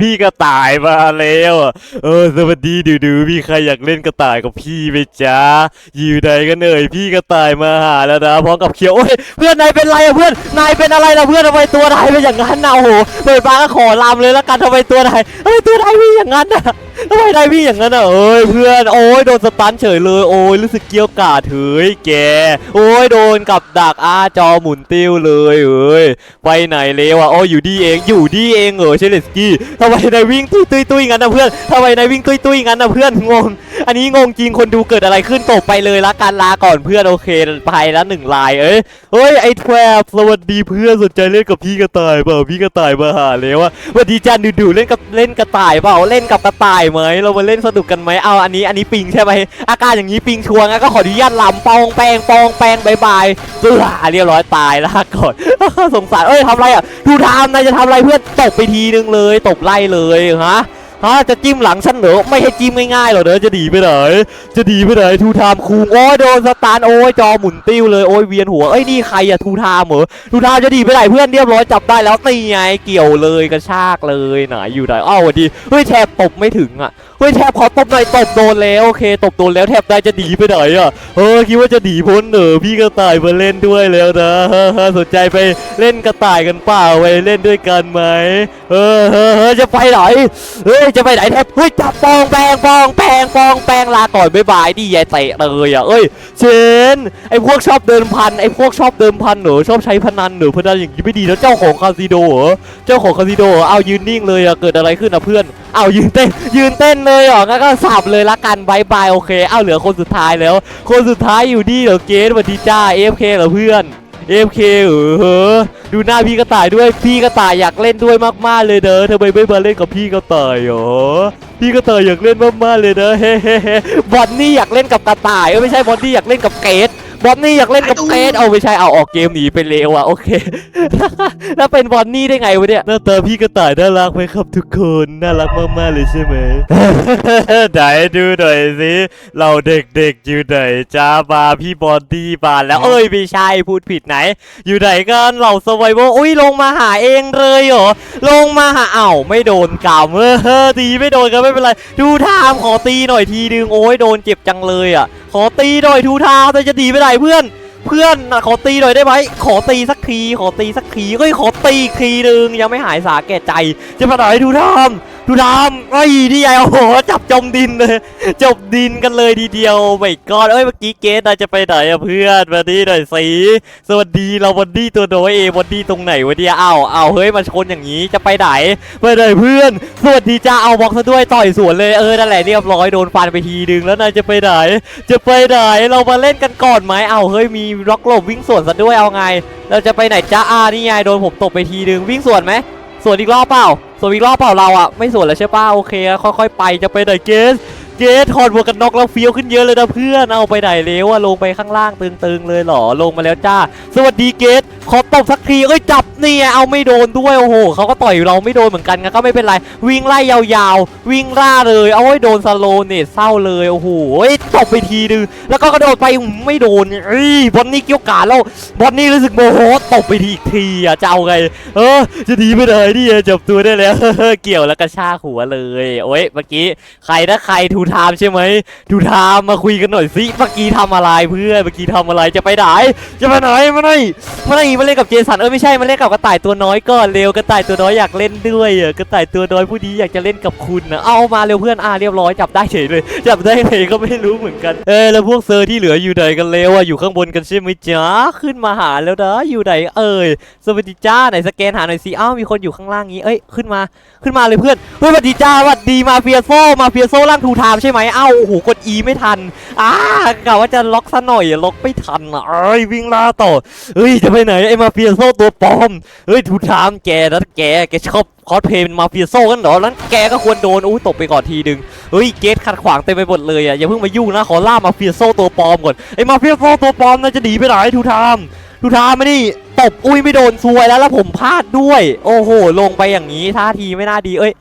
พี่กระต่ายมาแล้วอะเออสวัสดีดูดูมีใครอยากเล่นกระต่ายกับพี่ไหมจ๊ะอยู่ใดกันเอ่ยพี่กระต่ายมาหาแล้วนะพร้อมกับเขียวโอ้ยเพื่อนนายเป็นไรอะเพื่อนนายเป็นอะไรนะเพื่อนทำไมตัวนายเป็นอย่างนั้นนะโอ้โหเปิดฟ้าก็ขอลามเลยแล้วกันทำไมตัวนายทำไมตัวนายพี่อย่างนั้นอะทำไมนายพี่อย่างนั้นอะเอ้ยเพื่อนโอ้ยโดนสตันเฉยเลยโอ้ยรู้สึกเกี้ยวกาดเฮ้ยแกโอ้ยโดนกับดักอาจอหมุนติ้วเลยเอ้ยไปไหนเลวอะโอ๋ออยู่ดีเองอยู่ดีเองเหรอเชเลสกี้ทำไมนายวิ่งตุ้ยตุ้ยตุ้ยงั้นนะเพื่อนทำไมนายวิ่งตุ้ยตุ้ยงั้นนะเพื่อนงง อันนี้งงจริงคนดูเกิดอะไรขึ้นตกไปเลยละการลาก่อนเพื่อนโอเคไปแล้วหนึ่งลายเอ้ยเฮ้ยไอ้แทรบสวัสดีเพื่อนสนใจเล่นกับพี่กระต่ายเปล่าพี่กระต่ายมาหาแล้วอะสวัสดีจันดูดูเล่นกับเล่นกระต่ายเปล่าเล่นกับกระต่ายไหมเรามาเล่นสนุกกันไหมเอาอันนี้อันนี้ปิงใช่ไหมอาการอย่างนี้ปิงชัวงก็ขออนุญาตลำปองแปงปองแปงบายบายเออเรียบร้อยตายแล้วก่อนสงสารเอ้ยทำไรอะดูทามนายจะทำไรเพื่อนตบไปทีนึงเลย ตบไล่เลยฮะ ฮะจะจิ้มหลังฉันเหรอไม่ให้จิ้มง่ายๆหรอกเด้อจะดีไปไหนจะดีไปไหนทูทามคูงโอ้ยโดนสตาร์โอ้ยจอหมุนติ้วเลยโอ้ยเวียนหัวเอ้ยนี่ใครอะทูทามเหรอทูทามจะดีไปไหนเพื่อนเรียบร้อยจับได้แล้วตีไงเกี่ยวเลยกระชากเลยไหนอยู่ไหนอ้าวดีเฮ้ยแทบตบไม่ถึงอะ ฮ้ยแทบขอตบหน่อยตบโดนแล้วโอเคตบโดนแล้วแทบได้จะดีไปไหนอะเออคิดว่าจะดีพ้นเหรอพี่กระต่ายมาเล่นด้วยแล้วนะสนใจไปเล่นกระต่ายกันเปล่าไปเล่นด้วยกันไหมเออเออเออจะไปไหนเฮ้ยจะไปไหนแทบเฮ้ยจับปองแปงปองแปงปองแปงลาก่อนบ๊ายบายดิยายเตะเลยอะเอ้ยเชนไอพวกชอบเดินพันไอพวกชอบเดินพันเหรอชอบใช้พนันเหรอพนันอย่างนี้ไม่ดีแล้วเจ้าของคาสิโดเหรอเจ้าของคาสิโดเอเอายืนนิ่งเลยอะเกิดอะไรขึ้นอะเพื่อน เอายืนเต้น ยืนเต้นเลยเหรองั้นก็สับเลยละกันบายบายโอเค เอาเหลือคนสุดท้ายแล้ว คนสุดท้ายอยู่นี่เหรอเกสวัสดีจ้า AFK เคหรอเพื่อน AFK เออเฮ้อดูหน้าพี่กระต่ายด้วยพี่กระต่ายอยากเล่นด้วยมากๆเลยเด้อทำไมไม่มาเล่นกับพี่กระต่ายหรอพี่กระต่ายอยากเล่นมากๆเลยเด้อเฮ้เฮ้เฮ้บอนนี่อยากเล่นกับกระต่ายไม่ใช่บอนนี่อยากเล่นกับเกส บอนนี่อยากเล่นกับเกสเอาไม่ใช่เอาออกเกมหนีไปเร็วอะโอเค แล้วเป็นบอนนี่ได้ไงวะเนี่ยหน้าตาพี่กระต่ายน่ารักไหมครับทุกคนน่ารักมากๆเลยใช่ไหมไหนดูหน่อยสิเราเด็กๆอยู่ไหนจ้ามาพี่บอดี้มาแล้วเอ้ยไม่ใช่พูดผิดไหน อยู่ไหนกันเราสวายโวอุ้ยลงมาหาเองเลยเหรอลงมาหาเอ้าไม่โดนกาวเออตีไม่โดนก็ไม่เป็นไร ดูทามขอตีหน่อยทีนึงโอ้ยโดนเจ็บจังเลยอะ ขอตีหน่อยทูทามแต่จะดีไปไหนเพื่อน เพื่อนขอตีหน่อยได้ไหมขอตีสักทีขอตีสักทีเฮ้ยขอตีทีหนึ่งยังไม่หายสาแก่ใจ จะมาต่อยทูทาม ทูทามไอ้นี่ไงโอ้โหจับจมดินเลยจบดินกันเลยทีเดียวไม่กอดเอ้ยเมื่อกี้เกสนายจะไปไหนอะเพื่อนมาดีหน่อยสิสวัสดีเราวันดี้ตัวน้อยเอวันดี้ตรงไหนวะเนี่ยอ้าวอ้าวเฮ้ยมาชนอย่างนี้จะไปไหนไปไหนเพื่อนสวัสดีจ้าเอาบล็อกซะด้วยต่อยสวนเลยเออนั่นแหละเรียบร้อยโดนฟันไปทีนึงแล้วนายจะไปไหน จะไปไหนเรามาเล่นกันก่อนไหมเอาเฮ้ยมีล็อกหลบวิ่งสวนซะด้วยเอาไง เราจะไปไหนจ้าอานี่ไงโดนผมตบไปทีนึงวิ่งสวนไหม สวนอีกรอบเปล่าสวนอีกรอบเปล่าเราอะไม่สวนแล้วใช่ป่ะโอเคค่อยๆไปจะไปไหนเกสเกตถอดหมวกกันน็อกแล้วเฟี้ยวขึ้นเยอะเลยนะเพื่อนเอาไปไหนเร็วอะลงไปข้างล่างตึงๆเลยหรอลงมาแล้วจ้า สวัสดีเกตขอตบสักทีเอ้ยจับ นี่ไงเอาไม่โดนด้วยโอ้โหเขาก็ต่อยเราไม่โดนเหมือนกันงก็ไม่เป็นไรวิ่งไล่ยาวๆ วิ่งล่าเลยเอาไว้โดนสโลเนตเศร้าเลยโอ้โหตบไปทีนึงแล้วก็กระโดดไปไม่โดนเอ้ยบอนนี่เกี่ยวกาแล้วบอนนี่รู้สึกโมโหตบไปทีอีกทีอะจะเอาไงเออจะดีไปไหนนี่จับตัวได้แล้วเกี่ยวแล้วกระชากหัวเลยโอ้ยเมื่อกี้ใครนะใครทูไทม์ใช่ไหมทูไทม์มาคุยกันหน่อยสิเมื่อกี้ทำอะไรเพื่อนเมื่อกี้ทำอะไรจะไปไหนจะไปไหนมาไหนมาไหนมาเล่นกับเจสันเออไม่ใช่มาเล่นกับกระต่ายตัวน้อยก่อนเร็วกระต่ายตัวน้อยอยากเล่นด้วยอะกระต่ายตัวน้อยผู้นี้อยากจะเล่นกับคุณนะเอามาเร็วเพื่อนอ่าเรียบร้อยจับได้เฉยเลย จับได้เลยก็ไม่รู้เหมือนกันเออแล้วพวกเซอร์ที่เหลืออยู่ไหนกันเร็วอะอยู่ข้างบนกันใช่ไหมจ๊ะขึ้นมาหาแล้วนะอยู่ไหนเอ่ยสวัสดีจ้าไหนสแกนหาหน่อยสิอ้าวมีคนอยู่ข้างล่างนี้เอ้ยขึ้นมาขึ้นมาเลยเพื่อนเฮ้ยสวัสดีจ้าสวัสดีมาเฟียโซมาเฟียโซร่างทูไทม์ใช่ไหมอ้าวโอ้โหกด E ไม่ทันอ้ากะว่าจะล็อกซะหน่อยล็อกไม่ทันอะเอ้ยวิ่งล่าต่อเฮ้ยจะไปไหนไอ้มาเฟียโซตัวปลอมเฮ้ยทูไทม์แกนะแกแกชอบคอสเพลย์เป็นมาเฟียโซกันเหรอนั้นแกก็ควรโดนอู้ตบไปก่อนทีนึงเฮ้ยเกตขัดขวางเต็มไปหมดเลยอะอย่าเพิ่งมายุ่งนะขอล่ามาเฟียโซตัวปลอมก่อนไอ้มาเฟียโซตัวปลอมน่าจะหนีไปไหนทูไทม์ดูท่าไม่นี่ตบอุ้ยไม่โดนซวยแล้วแล้วผมพลาดด้วย โอ้โห ลงไปอย่างนี้ท่าทีไม่น่าดีเอ้ย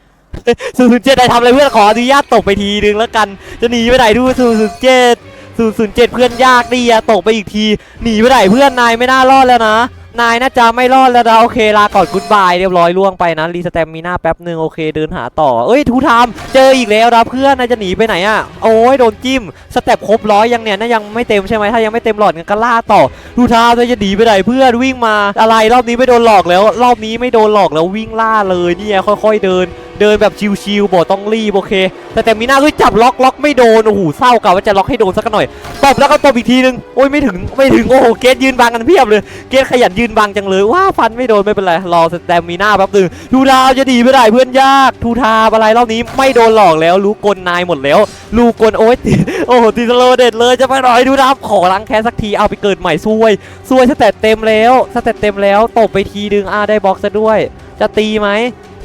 ศูนย์ศูนย์เจ็ดได้ทำอะไรเพื่อนขออนุญาตตกไปทีนึงแล้วกัน จะหนีไปไหนดูศูนย์ศูนย์เจ็ดศูนย์ศูนย์เจ็ดเพื่อนยากดีอะตกไปอีกทีหนีไปไหนเพื่อนนายไม่น่ารอดแล้วนะ นายน่าจะไม่รอดแล้วนะโอเคลาก่อนกุดบายเรียบร้อยล่วงไปนะรีสแตมมีหน้าแป๊บหนึ่งโอเคเดินหาต่อเอ้ยทูทามเจออีกแล้วนะเพื่อนนายจะหนีไปไหนอะโอ้ยโดนจิ้มสเต็ปครบร้อยยังเนี่ยน่ายังไม่เต็มใช่ไหมถ้ายังไม่เต็มหลอดกันก็ล่าต่อทูไทม์นายจะหนีไปไหนเพื่อนวิ่งมาอะไรรอบนี้ไม่โดนหลอกแล้ว รอบนี้ไม่โดนหลอกแล้ววิ่งล่าเลยเนี่ยค่อย ๆเดิน เดินแบบชิวๆบอกต้องรีบโอเค แต่แต่มีหน้าเฮ้ยจับล็อกล็อกไม่โดนโอ้โหเศร้ากะว่าจะล็อกให้โดนสักหน่อยตบแล้วก็ตบอีกทีนึงโอ้ยไม่ถึงไม่ถึงโอ้โหเกตยืนบังกันเพียบเลย เกตขยันยืนบังจังเลยว้าฟันไม่โดนไม่เป็นไรรอแตมมีหน้าแป๊บนึงทูทาวจะดีไม่ได้เพื่อนยากทูทาอะไรรอบนี้ไม่โดนหลอกแล้วรู้กลนายหมดแล้วรู้กลโอ้ยติโอ้โหตีสโลเด็ดเลยจะไปหน่อยทูทาวขอล้างแค้นสักทีเอาไปเกิดใหม่ซวยซวยสเตตเต็มแล้วสเตตเต็มแล้วตบไปทีนึงอาได้บ็อกซะด้วย จะตีไหม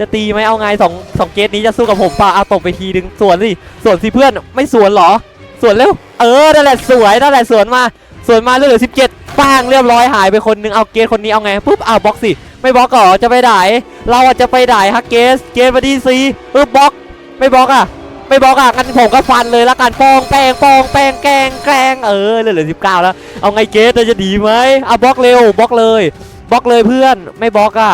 จะตีไหมเอาไงสองสองเกตนี้จะสู้กับผมป่ะเอาตบไปทีนึงสวนสิสวนสิเพื่อนไม่สวนเหรอ สวนเร็ว เออนั่นแหละสวยนั่นแหละสวนมาสวนมาเหลือสิบเจ็ดป้างเรียบร้อยหายไปคนนึงเอาเกตคนนี้เอาไงปุ๊บเอาบล็อกสิไม่บล็อกเหรอจะไปไหนเราจะไปไหนฮะเกสเกสมาดีซีเออบล็อก ไม่บล็อกอะไม่บล็อกอะงั้นผมก็ฟันเลยละกันปองแปงปองแปงแกงแกงเออเหลือสิบเก้าแล้ว เอาไงเกสจะดีไหมเอาบล็อกเร็วบล็อกเลยบล็อกเลยเพื่อนไม่บล็อกอะ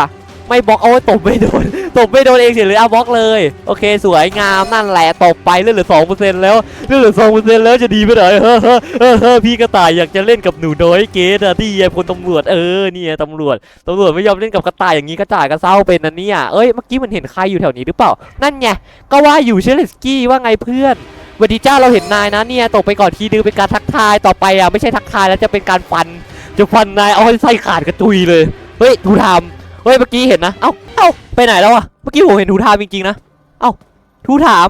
ไม่บล็อกโอ้ยตบไม่โดน ตบไม่โดนเองเฉยเลยเอาบล็อกเลย โอเค สวยงามนั่นแหละตบไปเลือดเหลือสองเปอร์เซ็นต์แล้วเลือดเหลือสองเปอร์เซ็นต์แล้วจะดีไปไหนเฮ้อเฮ้อเฮ้อเฮ้อพี่กระต่ายอยากจะเล่นกับหนูน้อยเกดอะที่ไอ้พลตำรวจเออเนี่ยตำรวจตำรวจไม่ยอมเล่นกับกระต่ายอย่างนี้กระต่ายก็เศร้าเป็นนะเนี่ยเอ้ยเมื่อกี้มันเห็นใครอยู่แถวนี้หรือเปล่า นั่นไงก็ว่าอยู่เชลสกี้ว่าไงเพื่อนสวัสดีจ้าเราเห็นนายนะเนี่ยตกไปก่อนทีนึงเป็นการทักทายต่อไปอะไม่ใช่ทักทายแล้วจะเป็นการฟันจะฟันนายเอาให้ไส้ขาดกระตุยเลยเฮ้ยทูทาม เฮ้ยเมื่อกี้เห็นนะเอ้าเอ้าไปไหนแล้วอะเมื่อกี้ผมเห็นทูทามจริงๆนะเอ้าทูถาม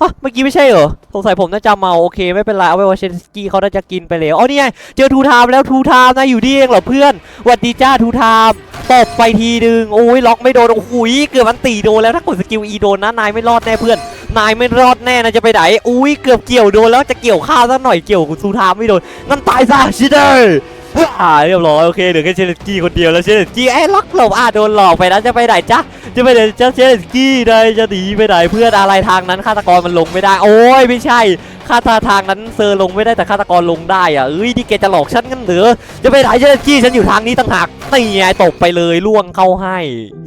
ฮะเมื่อกี้ไม่ใช่เหรอสงสัยผมน่าจะเมาโอเคไม่เป็นไรเอาไว้ว่าเชนสกี้เขาน่าจะกินไปแล้วอ๋อนี่ไงเจอทูทามแล้วทูทามนะอยู่ดีเองเหรอเพื่อนหวัดดีจ้าทูทามตบไปทีนึงโอ้ยล็อกไม่โดนโอ้โหเกือบมันตีโดนแล้วถ้ากดสกิลอีโดนนะนายไม่รอดแน่เพื่อนนายไม่รอดแน่นะจะไปไหนอุ้ยเกือบเกี่ยวโดนแล้วจะเกี่ยวข้าวสักหน่อยเกี่ยวกับทูทามไม่โดนงั้นตายซะชิเดอร์ อ่าเรียบร้อยโอเคเหลือแค่เชนสกี้คนเดียวแล้วเชนสกี้ไอ้ล็อกหลบอะโดนหลอกไปแล้วจะไปไหนจ๊ะจะไปไหนจ๊ะเชนสกี้ได้จะหนีไปไหนเพื่อนอะไรทางนั้นฆาตกรมันลงไม่ได้ โอ้ยไม่ใช่ฆาตทางนั้นเซอร์ลงไม่ได้แต่ฆาตกรลงได้อะเอ้ยนี่แกจะหลอกฉันกันเหรือจะไปไหนเชนสกี้ฉันอยู่ทางนี้ต่างหากนี่ไงตกไปเลยล่วงเข้าให้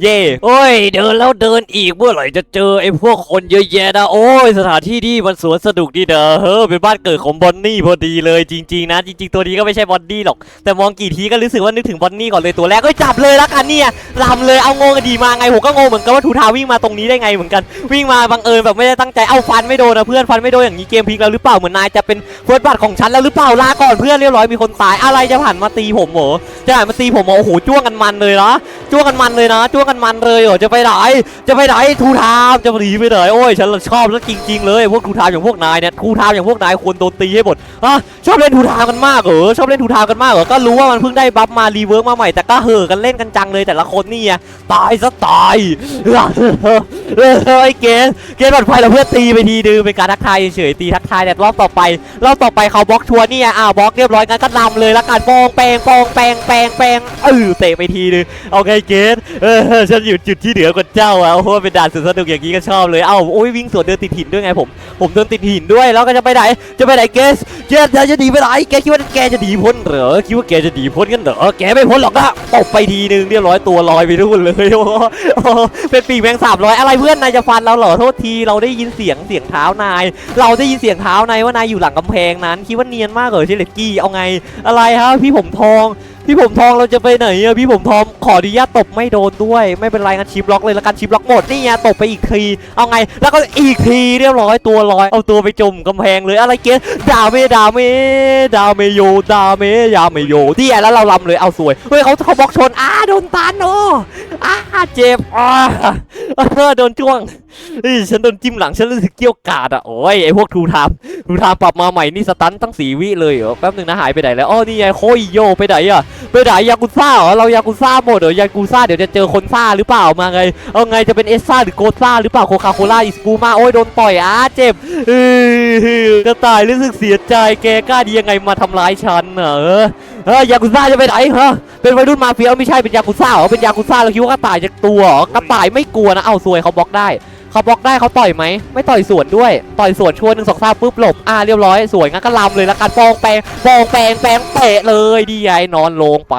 เย่โอ้ย เดินแล้วเดินอีกเมื่อไหร่จะเจอไอ้พวกคนเยอะแยะนะโอ้ยสถานที่นี่มันสวนสนุกดีเด้อเฮ้อเป็นบ้านเกิดของบอนนี่พอดีเลยจริงๆนะจริงๆตัวนี้ก็ไม่ใช่บอนนี่หรอก แต่มองกี่ทีก็รู้สึกว่านึกถึงบอนนี่ก่อนเลยตัวแรกก็จับเลยละกันเนี่ยลำเลยเอางงกันดีมาไงผมก็งงเหมือนกันว่าทูทาวิ่งมาตรงนี้ได้ไงเหมือนกัน วิ่งมาบังเอิญแบบไม่ได้ตั้งใจเอาฟันไม่โดนนะเพื่อนฟันไม่โดนอย่างนี้เกมพลิกแล้วหรือเปล่าเหมือนนายจะเป็นเฟิร์สบัตของฉันแล้วหรือเปล่าลาก่อนเพื่อนเรียบร้อยมีคนตายอะไรจะผ่านมาตีผมเหรอจะผ่านมาตีผมเหรอโอ้โหจ้วงกันมันเลยนะจ้วงกันมันเลยนะจ้วงกันมันเลยเหรอจะไปไหนจะไปไหนทูทามจะหนีไปไหนโอ้ยฉันชอบแล้วจริง ๆเลยพวกทูทามอย่างพวกนายเนี่ยทูทามอย่างพวกนายควรโดนตีให้หมดอะชอบเล่นทูทามกันมากเหรอชอบเล่นทูทามกันมากเหรอก็รู้ว่ามันเพิ่งได้บัฟมารีเวิร์กมาใหม่แต่ก็เห่อกันเล่นกันจังเลยแต่ละคนนี่ตายซะตายเฮ้เกสเกสหลอดไฟเราเพื่อตีไปทีนึงเป็นการทักทายเฉยตีทักทายแต่รอบต่อไป รอบต่อไปเขาบล็อกชัวร์นี่อะอ้าวบล็อกเรียบร้อยงั้นก็นำเลยละกันปองแปงปองแปงแปงแปงเออเตะไปทีนึงโอเคเกสเออฉันอยู่จุดที่เหนือกว่าเจ้าอะโอ้โหเป็นด่านสุดสนุกอย่างนี้ก็ชอบเลยเอ้าโอ้ยวิ่งสวนเดินติดหินด้วยไงผมผมเดินติดหินด้วยแล้วก็จะไปไหนจะไปไหนเกสเกสจะหนีไปไหนแกคิดว่าแกจะหนีพ้นเหรอคิดว่าแกจะหนีพ้นกันเหรอแกไม่พ้นหรอกนะตบไปทีนึงเรียบร้อยตัวลอยไปนู่นเลยโอ้เป็นปีกแมงสาบร้อยอะไรเพื่อนนายจะฟันเราเหรอโทษทีเราได้ยินเสียงเสียงเท้านาย เราได้ยินเสียงเท้านายว่านายอยู่หลังกำแพงนั้นคิดว่าเนียนมากเหรอเชลเลตกี้เอาไงอะไรฮะพี่ผมทอง พี่ผมทองเราจะไปไหนอะพี่ผมทองขออนุญาตตบไม่โดนด้วย ไม่เป็นไรงั้นชิปล็อกเลยละกันชิปล็อกหมดนี่ไงตบไปอีกทีเอาไง แล้วก็อีกทีเรียบร้อยตัวลอยเอาตัวไปจมกำแพงเลยอะไรเกสดาเมดาเมดาเมโยดาเมยาเมโยที่แล้วเราลำเลยเอาสวยเฮ้ยเขาเขาบล็อกชนอ้าโดนตันโอ้ อ้าเจ็บอ้าโดนจ้วงฉันโดนจิ้มหลังฉันรู้สึกเกี้ยวกาดอะโอ้ยไอพวกทูทามทูทามปรับมาใหม่นี่สตันตั้งสีวิเลยเหรอแป๊บหนึงนะหายไปไหนแล้วอ๋อนี่ไงโคยโยไปไหนอะไปไหนยากุซ่าเหรอเรายากุซ่าหมดเหรอยากุซ่าเดี๋ยวจะเจอคนซ่าหรือเปล่ามาไงเอาไงจะเป็นเอสซ่าหรือโกซ่าหรือเปล่าโคคาโคล่าอิสปูมาโอ้ยโดนต่อยอะเจ็บเออกระต่ายรู้สึกเสียใจแกกล้าดียังไงมาทำร้ายฉันเหรอ เฮ้ยยากุซ่าจะไปไหนฮะเป็นวัยรุ่นมาเฟียไม่ใช่เป็นยากุซ่าเหรอเป็นยากุซ่าเราคิดว่ากระต่ายจะตัวเหรอกระต่ายไม่กลัวนะเอาซวยเขาบล็อกได้ เขาบล็อกได้เขาต่อยไหมไม่ต่อยสวนด้วย ต่อยสวนชวนหนึ่งสองสามปุ๊บหลบอ่าเรียบร้อยสวยงั้นก็ลำเลยละกันปองแปงปองแปงแปงเตะเลยดีไงนอนลงไป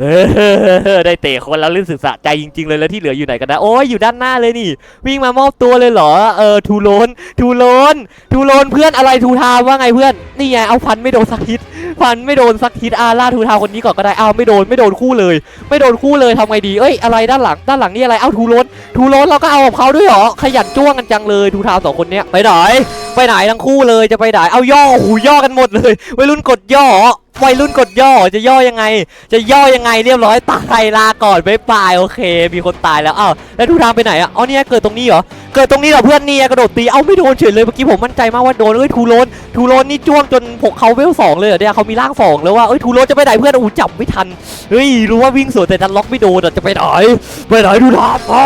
เออได้เตะคนแล้วรู้สึกสะใจจริง ๆ เลยแล้วที่เหลืออยู่ไหนกันนะโอ้ยอยู่ด้านหน้าเลยนี่ วิ่งมามอบตัวเลยเหรอเออทูโลนทูโลนทูโลนเพื่อนอะไรทูทาว่าไงเพื่อนนี่ไงเอาฟันไม่โดนสักฮิตฟันไม่โดนสักฮิตอาล่าทูทาคนนี้ก่อนก็ได้เอาไม่โดนไม่โดนคู่เลย ไม่โดนคู่เลยทำไงดีเอ้ยอะไรด้านหลังด้านหลังนี่อะไรเอาทูโลนทูโลนเราก็เอากับเขาด้วยเหรอขยันจ้วงกันจังเลยทูทาวสองคนเนี้ยไปไหนไปไหนทั้งคู่เลยจะไปไหนเอาย่อหูย่อกันหมดเลยวัยรุ่นกดย่อวัยรุ่นกดย่อจะย่อยังไง จะย่อยังไงเรียบร้อยตายลาก่อนบ๊ายบายโอเค มีคนตายแล้วอ้าวแล้วทูทาวไปไหนอะอ๋อเนี่ยเกิดตรงนี้เหรอ กิดตรงนี้เหรอเพื่อนเนี่ยกระโดดตีเอาไม่โดนเฉยเลยเมื่อกี้ผมมั่นใจมากว่าโดนเอ้ยทูโรนทูโรนนี่จ้วงจนพวกเขาเวลสองเลยเหรอเนี่ยเขามีร่างสองแล้วว่าเอ้ยทูโรนจะไปไหนเพื่อนอู้จับไม่ทันเฮ้ยรู้ว่าวิ่งสวนแต่ดันล็อกไม่โดนจะไปไหนไปไหนทูทามอะ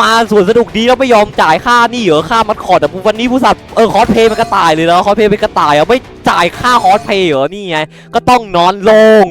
มาสวนสนุกดีแล้วไม่ยอมจ่ายค่านี่เหรอค่ามัดคอร์ดแต่วันนี้ผู้สัตว์เออคอสเพย์เป็นกระต่ายเลยเนาะคอสเพย์เป็นกระต่ายอะไม่จ่ายค่าคอสเพย์เหรอนี่ไงก็ต้องนอนลง